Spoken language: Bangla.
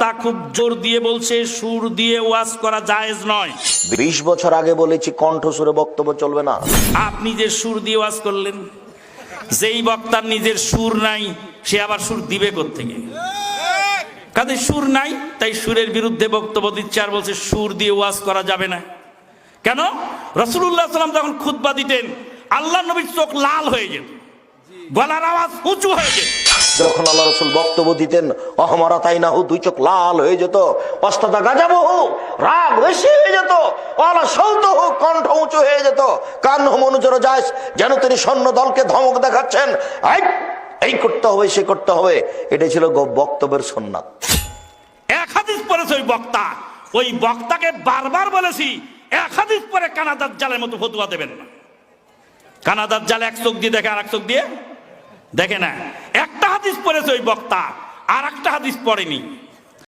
তা খুব জোর দিয়ে বলছে সুর দিয়ে ওয়াজ করা জায়েজ নয়। বিশ বছর আগে বলেছি কণ্ঠস্বরে বক্তব্য চলবে না। আপনি যে সুর দিয়ে ওয়াজ করলেন যেই বক্তার নিজের সুর নাই সে আবার সুর দিবে থেকে কাজে সুর নাই তাই সুরের বিরুদ্ধে বক্তব্য দিচ্ছে আর বলছে সুর দিয়ে ওয়াজ করা যাবে না। কেন? রসুল্লাহ সাল্লাম যখন খুতবা দিতেন আল্লাহ নবীর চোখ লাল হয়ে যেত। গলার আওয়াজ উঁচু হয়ে যেত। যখন আল্লাহ রসুল বক্তব্য দিতেন অহমারা তাই না হু দুই চোখ লাল হয়ে যেত অস্তাদা গাজাবো হু রাগ বেশি হয়ে যেত সৌত হু কণ্ঠ উঁচু হয়ে যেত কান হম অনুচর যায় যেন তিনি সৈন্য দলকে ধমক দেখাচ্ছেন। এই, করতে হবে সে করতে হবে। এটাই ছিল বক্তব্যের সন্ন্যাত এক হাদিস পড়েছে ওই বক্তা। ওই বক্তাকে বারবার বলেছি এক পরে কানাদার জালের মতো ফতুয়া দেবেন না। কানাদার জাল এক চোখ দিয়ে দেখে আর এক চোখ দিয়ে দেখে না। হাদিস পড়েছে ওই বক্তা আর একটা হাদিস পড়েনি।